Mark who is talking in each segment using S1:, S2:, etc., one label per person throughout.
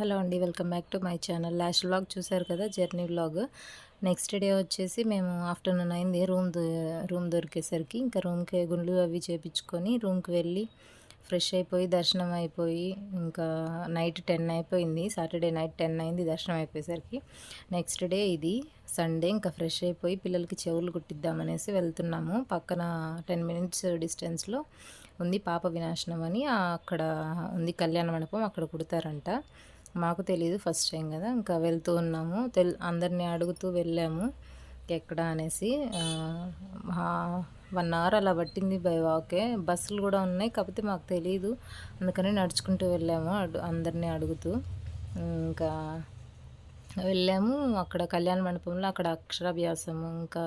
S1: Hello అండి welcome back to my channel. Last vlog చూసారు కదా జర్నీ వ్లాగ్. నెక్స్ట్ డే వచ్చేసి మేము ఆఫ్టర్నూన్ అయింది రూమ్ రూమ్ దొరికేసరికి. ఇంకా రూమ్కి గుండ్లు అవి చేపించుకొని రూమ్కి వెళ్ళి ఫ్రెష్ అయిపోయి దర్శనం అయిపోయి ఇంకా నైట్ టెన్ అయిపోయింది. సాటర్డే నైట్ టెన్ అయింది దర్శనం అయిపోయేసరికి. నెక్స్ట్ డే ఇది సండే ఇంకా ఫ్రెష్ అయిపోయి పిల్లలకి చెవులు కుట్టిద్దామనేసి వెళ్తున్నాము. పక్కన టెన్ మినిట్స్ డిస్టెన్స్లో ఉంది పాప వినాశనం అని అక్కడ ఉంది కళ్యాణ మండపం అక్కడ కుడతారంట. మాకు తెలియదు ఫస్ట్ టైం కదా ఇంకా వెళ్తూ ఉన్నాము. తెల్ అందరినీ అడుగుతూ వెళ్ళాము. ఎక్కడ అనేసి వన్ అవర్ అలా పట్టింది బై వాకే. బస్సులు కూడా ఉన్నాయి కాకపోతే మాకు తెలియదు అందుకని నడుచుకుంటూ వెళ్ళాము అడు అందరినీ అడుగుతూ. ఇంకా వెళ్ళాము. అక్కడ కళ్యాణ మండపంలో అక్కడ అక్షరాభ్యాసము ఇంకా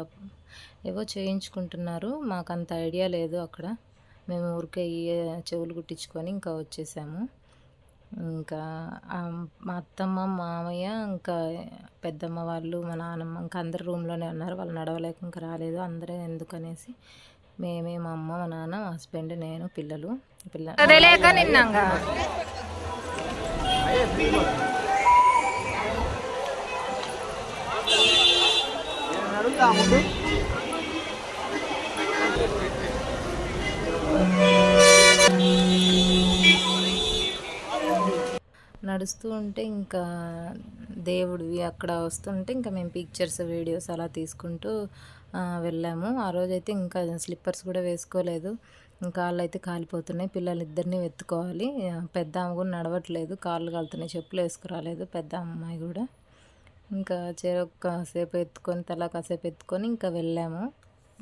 S1: ఏవో చేయించుకుంటున్నారు. మాకు అంత ఐడియా లేదు అక్కడ. మేము ఊరికే చెవులు కుట్టించుకొని ఇంకా వచ్చేసాము. ఇంకా మా అత్తమ్మ మామయ్య ఇంకా పెద్దమ్మ వాళ్ళు మా నాన్నమ్మ ఇంకా అందరు రూమ్లోనే ఉన్నారు. వాళ్ళు నడవలేక ఇంకా రాలేదు. అందరూ ఎందుకనేసి మేమే మా అమ్మ మా నాన్న మా హస్బెండ్ నేను పిల్లలు పిల్లలు నిన్నాగా. నడుస్తూ ఉంటే ఇంకా దేవుడివి అక్కడ వస్తుంటే ఇంకా మేము పిక్చర్స్ వీడియోస్ అలా తీసుకుంటూ వెళ్ళాము. ఆ రోజైతే ఇంకా స్లిప్పర్స్ కూడా వేసుకోలేదు. కాళ్ళు అయితే కాలిపోతున్నాయి. పిల్లలు ఇద్దరిని వెతుకోవాలి పెద్ద ఆమె కూడా నడవట్లేదు. కాళ్ళు కాలుతున్నాయి. చెప్పులు వేసుకురాలేదు. పెద్ద అమ్మాయి కూడా. ఇంకా కాసేపు ఎత్తుకొని తల కాసేపు ఎత్తుకొని ఇంకా వెళ్ళాము.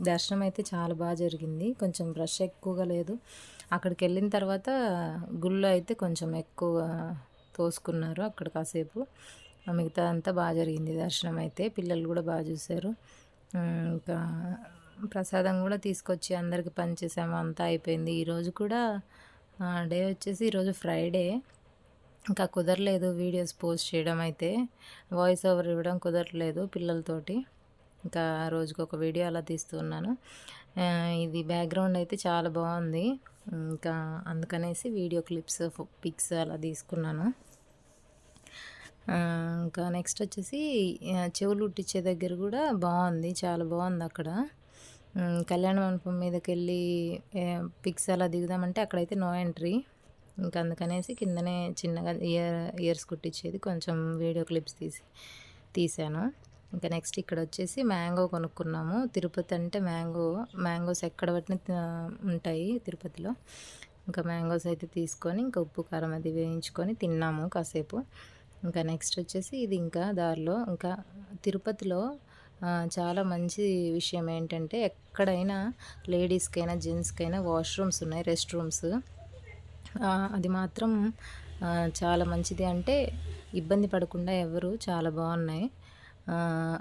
S1: దర్శనం అయితే చాలా బాగా జరిగింది. కొంచెం రష్ ఎక్కువగా లేదు. అక్కడికి వెళ్ళిన తర్వాత గుళ్ళు అయితే కొంచెం ఎక్కువ తోసుకున్నారు అక్కడ కాసేపు. మిగతా అంతా బాగా జరిగింది. దర్శనం అయితే పిల్లలు కూడా బాగా చూశారు. ఇంకా ప్రసాదం కూడా తీసుకొచ్చి అందరికి పనిచేసాము అంతా అయిపోయింది. ఈరోజు కూడా డే వచ్చేసి ఈరోజు ఫ్రైడే ఇంకా కుదరలేదు వీడియోస్ పోస్ట్ చేయడం అయితే. వాయిస్ ఓవర్ ఇవ్వడం కుదరలేదు పిల్లలతోటి. ఇంకా రోజుకి ఒక వీడియో అలా తీస్తున్నాను ఇది బ్యాక్గ్రౌండ్ అయితే చాలా బాగుంది. ఇంకా అందుకనేసి వీడియో క్లిప్స్ పిక్స్ అలా తీసుకున్నాను. ఇంకా నెక్స్ట్ వచ్చేసి చెవులు ఉట్టించే దగ్గర కూడా బాగుంది చాలా బాగుంది అక్కడ. కళ్యాణ మండపం మీదకి వెళ్ళి పిక్స్ అలా దిగుదామంటే అక్కడైతే నో ఎంట్రీ ఇంకా అందుకనేసి కిందనే చిన్నగా ఇయర్ ఇయర్స్ కుట్టించేది కొంచెం వీడియో క్లిప్స్ తీసి తీసాను. ఇంకా నెక్స్ట్ ఇక్కడ వచ్చేసి మ్యాంగో కొనుక్కున్నాము. తిరుపతి అంటే మ్యాంగో మ్యాంగోస్ ఎక్కడ పట్టిన ఉంటాయి తిరుపతిలో. ఇంకా మ్యాంగోస్ అయితే తీసుకొని ఇంకా ఉప్పు కారం అది వేయించుకొని తిన్నాము కాసేపు. ఇంకా నెక్స్ట్ వచ్చేసి ఇది ఇంకా దారిలో ఇంకా తిరుపతిలో చాలా మంచి విషయం ఏంటంటే ఎక్కడైనా లేడీస్కైనా జెంట్స్కైనా వాష్రూమ్స్ ఉన్నాయి రెస్ట్ రూమ్స్ అది మాత్రం చాలా మంచిది. అంటే ఇబ్బంది పడకుండా ఎవరు చాలా బాగున్నాయి.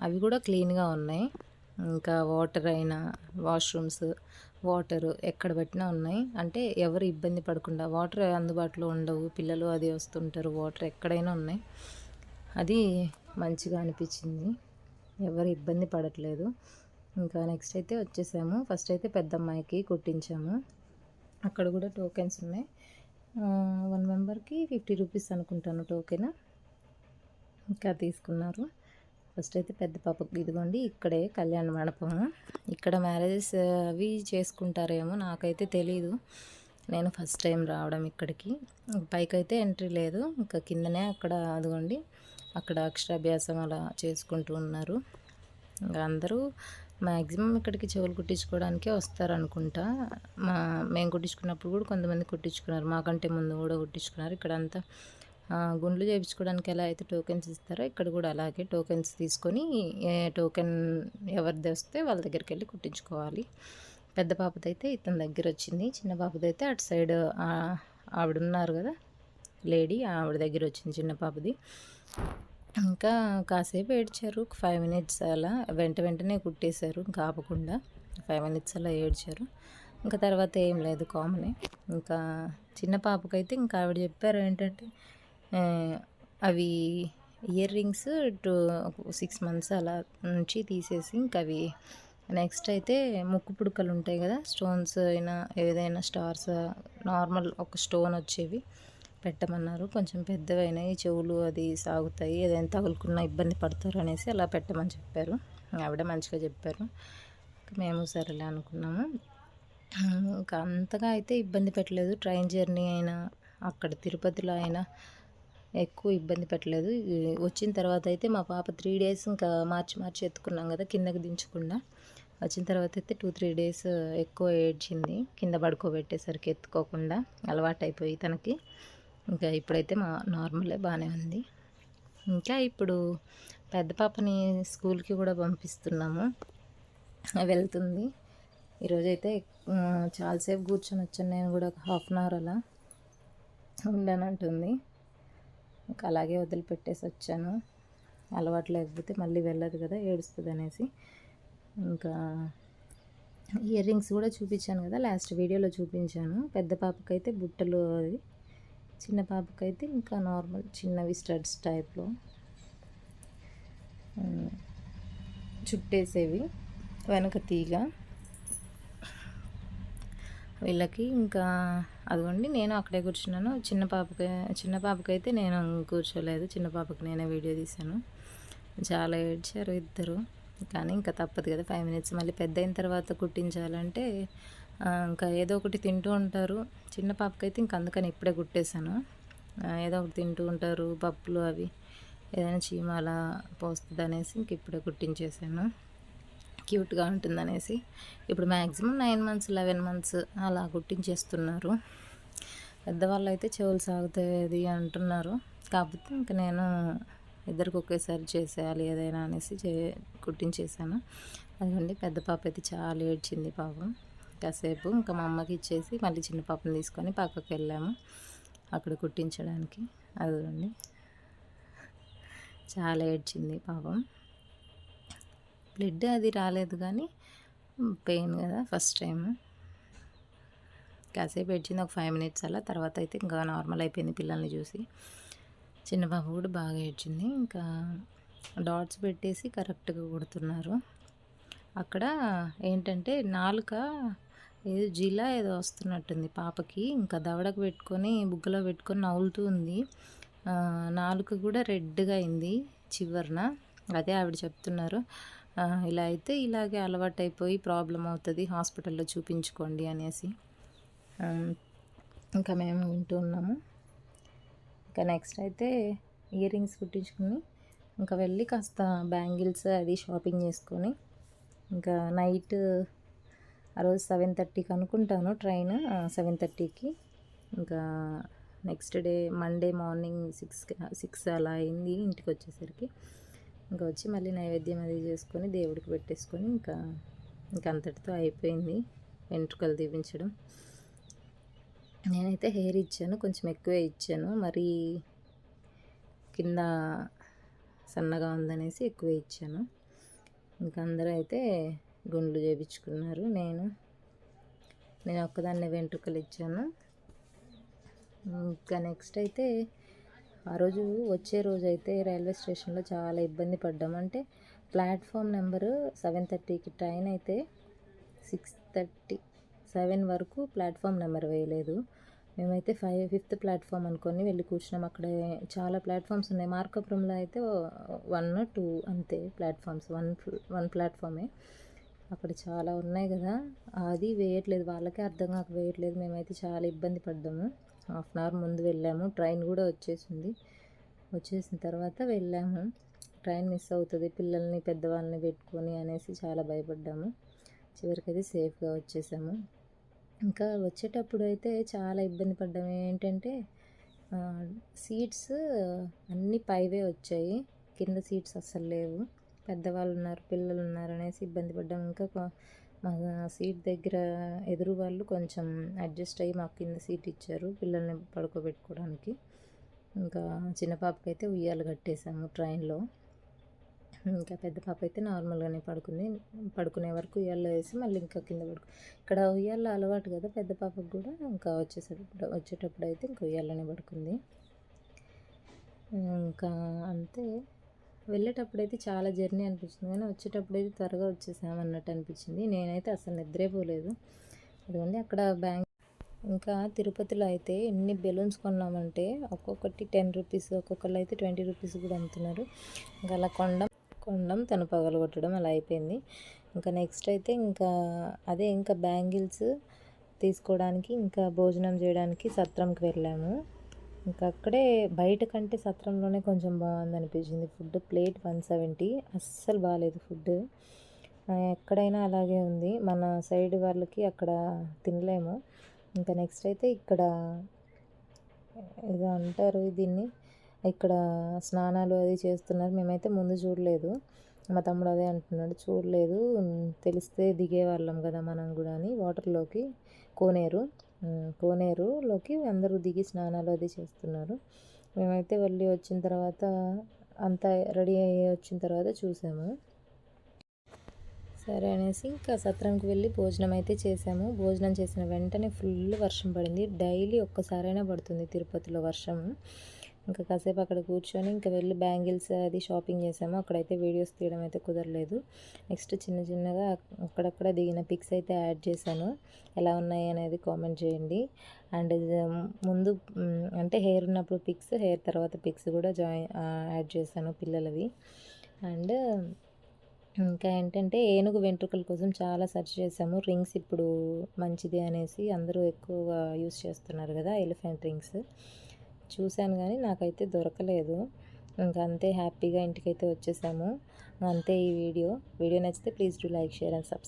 S1: అవి కూడా క్లీన్గా ఉన్నాయి. ఇంకా వాటర్ అయినా వాష్రూమ్స్ వాటర్ ఎక్కడ పెట్టినా ఉన్నాయి. అంటే ఎవరు ఇబ్బంది పడకుండా వాటర్ అందుబాటులో ఉండవు. పిల్లలు అది వస్తుంటారు. వాటర్ ఎక్కడైనా ఉన్నాయి. అది మంచిగా అనిపించింది. ఎవరు ఇబ్బంది పడట్లేదు. ఇంకా నెక్స్ట్ అయితే వచ్చేసాము. ఫస్ట్ అయితే పెద్ద అమ్మాయికి కుట్టించాము. అక్కడ కూడా టోకెన్స్ ఉన్నాయి. వన్ మెంబర్కి ఫిఫ్టీ రూపీస్ అనుకుంటాను టోకెన్. ఇంకా తీసుకున్నారు. ఫస్ట్ అయితే పెద్ద పాపకు ఇదిగోండి ఇక్కడే కళ్యాణ మండపం ఇక్కడ మ్యారేజెస్ అవి చేసుకుంటారేమో నాకైతే తెలీదు. నేను ఫస్ట్ టైం రావడం ఇక్కడికి. పైకి అయితే ఎంట్రీ లేదు. ఇంకా కిందనే అక్కడ అదిగోండి అక్కడ అక్షరాభ్యాసం అలా చేసుకుంటూ ఉన్నారు. ఇంకా అందరూ మ్యాక్సిమం ఇక్కడికి చెవులు కుట్టించుకోవడానికే వస్తారనుకుంటా. మా మేము కుట్టించుకున్నప్పుడు కూడా కొంతమంది కుట్టించుకున్నారు. మాకంటే ముందు కూడా కుట్టించుకున్నారు. ఇక్కడ అంతా గుండ్లు చేయించుకోవడానికి ఎలా అయితే టోకెన్స్ ఇస్తారో ఇక్కడ కూడా అలాగే టోకెన్స్ తీసుకొని టోకెన్ ఎవరిది వస్తే వాళ్ళ దగ్గరికి వెళ్ళి కుట్టించుకోవాలి. పెద్ద పాపదైతే ఇతని దగ్గర వచ్చింది. చిన్న పాపదైతే అటు సైడ్ ఆవిడ ఉన్నారు కదా లేడీ ఆవిడ దగ్గర వచ్చింది చిన్న పాపది. ఇంకా కాసేపు ఏడ్చారు. ఫైవ్ మినిట్స్ అలా వెంట వెంటనే కుట్టేశారు. ఇంకా ఆపకుండా ఫైవ్ మినిట్స్ అలా ఏడ్చారు. ఇంకా తర్వాత ఏం లేదు కామనే ఇంకా చిన్న పాపకైతే ఇంకా ఆవిడ చెప్పారు ఏంటంటే అవి ear rings two six months అలా నుంచి తీసేసి ఇంకా అవి నెక్స్ట్ అయితే ముక్కు పుడకలు ఉంటాయి కదా స్టోన్స్ అయినా ఏదైనా స్టార్స్ నార్మల్ ఒక స్టోన్ వచ్చేవి పెట్టమన్నారు. కొంచెం పెద్దవైనాయి చెవులు అది సాగుతాయి ఏదైనా తగులుకున్నా ఇబ్బంది పడతారు అనేసి అలా పెట్టమని చెప్పారు. ఆవిడ మంచిగా చెప్పారు. మేము సరేలే అనుకున్నాము. ఇంకా అంతగా అయితే ఇబ్బంది పెట్టలేదు. ట్రైన్ జర్నీ అయినా అక్కడ తిరుపతిలో అయినా ఎక్కువ ఇబ్బంది పెట్టలేదు. వచ్చిన తర్వాత అయితే మా పాప త్రీ డేస్ ఇంకా మార్చి మార్చి ఎత్తుకున్నాం కదా కిందకి దించకుండా. వచ్చిన తర్వాత అయితే టూ త్రీ డేస్ ఎక్కువ ఏడ్చింది. కింద పడుకోబెట్టేసరికి ఎత్తుకోకుండా అలవాటైపోయి తనకి. ఇంకా ఇప్పుడైతే మా నార్మలే బాగానే ఉంది. ఇంకా ఇప్పుడు పెద్ద పాపని స్కూల్కి కూడా పంపిస్తున్నాము. వెళ్తుంది. ఈరోజైతే చాలాసేపు కూర్చొని వచ్చాను నేను కూడా ఒక హాఫ్ అన్ అవర్ అలా. ఉండనంటుంది. ఇంకా అలాగే వదిలిపెట్టేసి వచ్చాను. అలవాటు లేకపోతే మళ్ళీ వెళ్ళదు కదా ఏడుస్తుంది అనేసి. ఇంకా ఇయర్ రింగ్స్ కూడా చూపించాను కదా లాస్ట్ వీడియోలో చూపించాను. పెద్ద పాపకైతే బుట్టలు అవి చిన్న పాపకైతే ఇంకా నార్మల్ చిన్నవి స్టడ్స్ టైప్లో. చుట్టేసేవి వెనక తీగ. వీళ్ళకి ఇంకా అదిగోండి నేను అక్కడే కూర్చున్నాను. చిన్న పాపకి చిన్న పాపకైతే నేను కూర్చోలేదు. చిన్న పాపకి నేనే వీడియో తీశాను. చాలా ఏడ్చారు ఇద్దరు. కానీ ఇంకా తప్పదు కదా ఫైవ్ మినిట్స్ మళ్ళీ పెద్ద అయిన తర్వాత కుట్టించాలంటే ఇంకా ఏదో ఒకటి తింటూ ఉంటారు. చిన్న పాపకైతే ఇంక అందుకని ఇప్పుడే కుట్టేశాను. ఏదో ఒకటి తింటూ ఉంటారు పప్పులు అవి. ఏదైనా చీమ అలా పోస్తుంది అనేసి ఇంక ఇప్పుడే కుట్టించేసాను క్యూట్గా ఉంటుందనేసి ఇప్పుడు maximum nine months eleven months అలా కుట్టించేస్తున్నారు పెద్దవాళ్ళు అయితే చెవులు సాగుతాయి అంటున్నారు. కాకపోతే ఇంక నేను ఇద్దరికి ఒకేసారి చేసేయాలి ఏదైనా అనేసి చే కుట్టించేసాను అదండి పెద్ద పాప అయితే చాలా ఏడ్చింది పాపం. కాసేపు ఇంకా మా అమ్మకి ఇచ్చేసి మళ్ళీ చిన్న పాపని తీసుకొని పక్కకి వెళ్ళాము అక్కడ కుట్టించడానికి అదండి చాలా ఏడ్చింది పాపం. బ్లడ్ అది రాలేదు కానీ పెయిన్ కదా ఫస్ట్ టైం కాసేపు ఏడ్చింది ఒక ఫైవ్ మినిట్స్ అలా తర్వాత అయితే ఇంకా నార్మల్ అయిపోయింది పిల్లల్ని చూసి. చిన్న పాప కూడా బాగా ఏడ్చింది. ఇంకా డాట్స్ పెట్టేసి కరెక్ట్గా కొడుతున్నారు. అక్కడ ఏంటంటే నాలుక ఏదో జిలా ఏదో వస్తున్నట్టుంది పాపకి. ఇంకా దవడకు పెట్టుకొని బుగ్గలో పెట్టుకొని నవ్వులుతూ ఉంది. నాలుక కూడా రెడ్గా అయింది చివరిన. అదే ఆవిడ చెప్తున్నారు. ఇలా అయితే ఇలాగే అలవాటైపోయి ప్రాబ్లం అవుతుంది. హాస్పిటల్లో చూపించుకోండి అనేసి. ఇంకా మేము వింటూ ఉన్నాము. ఇంకా నెక్స్ట్ అయితే ఇయర్ రింగ్స్ కుట్టించుకుని ఇంకా వెళ్ళి కాస్త బ్యాంగిల్స్ అది షాపింగ్ చేసుకొని ఇంకా నైట్ ఆ రోజు సెవెన్ థర్టీకి అనుకుంటాను ట్రైన్. సెవెన్ థర్టీకి. ఇంకా next day Monday morning six six అలా అయింది ఇంటికి వచ్చేసరికి. ఇంకా వచ్చి మళ్ళీ నైవేద్యం అది చేసుకొని దేవుడికి పెట్టేసుకొని ఇంకా ఇంకా అంతటితో అయిపోయింది వెంట్రుకలు తీపించడం. నేనైతే హెయిర్ ఇచ్చాను కొంచెం ఎక్కువే ఇచ్చాను మరి కింద సన్నగా ఉందనేసి ఎక్కువ ఇచ్చాను. ఇంకా అందరూ అయితే గుండ్లు చేయించుకున్నారు నేను నేను ఒక్కదాన్నే వెంట్రుకలు ఇచ్చాను. ఇంకా నెక్స్ట్ అయితే ఆ రోజు వచ్చే రోజు అయితే రైల్వే స్టేషన్లో చాలా ఇబ్బంది పడ్డాం. అంటే ప్లాట్ఫామ్ నెంబరు సెవెన్ థర్టీకి ట్రైన్ అయితే సిక్స్ థర్టీ సెవెన్ వరకు ప్లాట్ఫామ్ నెంబర్ వేయలేదు. మేమైతే ఫైవ్ ఫిఫ్త్ ప్లాట్ఫామ్ అనుకొని వెళ్ళి కూర్చున్నాం. అక్కడ చాలా ప్లాట్ఫామ్స్ ఉన్నాయి. మార్కపురంలో అయితే వన్ టూ అంతే ప్లాట్ఫామ్స్. వన్ వన్ ప్లాట్ఫామే. అక్కడ చాలా ఉన్నాయి కదా. అది వేయట్లేదు. వాళ్ళకే అర్థం కాక వేయట్లేదు. మేమైతే చాలా ఇబ్బంది పడ్డాము. హాఫ్ అన్ అవర్ ముందు వెళ్ళాము. ట్రైన్ కూడా వచ్చేసింది. వచ్చేసిన తర్వాత వెళ్ళాము. ట్రైన్ మిస్ అవుతుంది. పిల్లల్ని పెద్దవాళ్ళని పెట్టుకొని అనేసి చాలా భయపడ్డాము. చివరికైతే సేఫ్గా వచ్చేసాము. ఇంకా వచ్చేటప్పుడు అయితే చాలా ఇబ్బంది పడ్డాము ఏంటంటే సీట్స్ అన్నీ పైవే వచ్చాయి. కింద సీట్స్ అస్సలు లేవు. పెద్దవాళ్ళు ఉన్నారు పిల్లలు ఉన్నారు అనేసి ఇబ్బంది పడ్డాము ఇంకా మా సీట్ దగ్గర ఎదురు వాళ్ళు కొంచెం అడ్జస్ట్ అయ్యి మాకు కింద సీట్ ఇచ్చారు పిల్లల్ని పడుకోబెట్టుకోవడానికి. ఇంకా చిన్న పాపకైతే ఉయ్యాలు కట్టేసాము ట్రైన్లో. ఇంకా పెద్ద పాప అయితే నార్మల్గానే పడుకుంది. పడుకునే వరకు ఉయ్యాల్లో వేసి మళ్ళీ ఇంకా కింద పడుకు ఇక్కడ ఉయ్యాల్లో అలవాటు కదా పెద్ద పాపకు కూడా ఇంకా వచ్చేసేటప్పుడు వచ్చేటప్పుడు అయితే ఇంకా ఉయ్యాల్లోనే పడుకుంది. ఇంకా అంతే. వెళ్ళేటప్పుడు అయితే చాలా జర్నీ అనిపించింది కానీ వచ్చేటప్పుడు అయితే త్వరగా వచ్చేసామన్నట్టు అనిపించింది. నేనైతే అసలు నిద్రే పోలేదు. అదిగోండి అక్కడ బ్యాంక్ ఇంకా తిరుపతిలో అయితే ఎన్ని బెలూన్స్ కొన్నామంటే ఒక్కొక్కటి టెన్ రూపీస్ ఒక్కొక్కళ్ళు అయితే ట్వంటీ రూపీస్ కూడా అమ్ముతున్నారు. ఇంకా అలా కొండం కొండం తను పగలగొట్టడం అలా అయిపోయింది. ఇంకా నెక్స్ట్ అయితే ఇంకా అదే ఇంకా బ్యాంగిల్స్ తీసుకోవడానికి ఇంకా భోజనం చేయడానికి సత్రంకి వెళ్ళాము. ఇంకా అక్కడే బయట కంటే సత్రంలోనే కొంచెం బాగుంది అనిపించింది ఫుడ్ ప్లేట్ వన్ సెవెంటీ. అస్సలు బాగాలేదు ఫుడ్ ఎక్కడైనా అలాగే ఉంది. మన సైడ్ వాళ్ళకి అక్కడ తినలేము. ఇంకా నెక్స్ట్ అయితే ఇక్కడ ఏదో అంటారు దీన్ని. ఇక్కడ స్నానాలు అది చేస్తున్నారు. మేమైతే ముందు చూడలేదు. మా తమ్ముడు అదే అంటున్నాడు. చూడలేదు. తెలిస్తే దిగేవాళ్ళం కదా మనం కూడా అని. వాటర్లోకి కోనేరు. కోనేరులోకి అందరూ దిగి స్నానాలు అది చేస్తున్నారు. మేమైతే వెళ్ళి వచ్చిన తర్వాత అంతా రెడీ అయ్యి వచ్చిన తర్వాత చూసాము. సరే అనేసి ఇంకా సత్రంకి వెళ్ళి భోజనం అయితే చేసాము. భోజనం చేసిన వెంటనే ఫుల్ వర్షం పడింది. డైలీ ఒక్కసారైనా పడుతుంది తిరుపతిలో వర్షం ఇంకా కాసేపు అక్కడ కూర్చొని ఇంకా వెళ్ళి బ్యాంగిల్స్ అది షాపింగ్ చేసాము. అక్కడైతే వీడియోస్ తీయడం అయితే కుదరలేదు. నెక్స్ట్ చిన్న చిన్నగా అక్కడక్కడ దిగిన పిక్స్ అయితే యాడ్ చేశాను. ఎలా ఉన్నాయి అనేది కామెంట్ చేయండి. అండ్ ముందు అంటే హెయిర్ ఉన్నప్పుడు పిక్స్ హెయిర్ తర్వాత పిక్స్ కూడా జాయిన్ యాడ్ చేశాను పిల్లలవి. అండ్ ఇంకా ఏంటంటే ఏనుగు వెంట్రుకల కోసం చాలా సెర్చ్ చేసాము రింగ్స్ ఇప్పుడు మంచిది అనేసి అందరూ ఎక్కువగా యూస్ చేస్తున్నారు కదా ఎలిఫెంట్ రింగ్స్. చూశాను కానీ నాకైతే దొరకలేదు. ఇంకా అంతే హ్యాపీగా ఇంటికైతే వచ్చేసాము. అంతే ఈ వీడియో. వీడియో నచ్చితే please do like share and subscribe.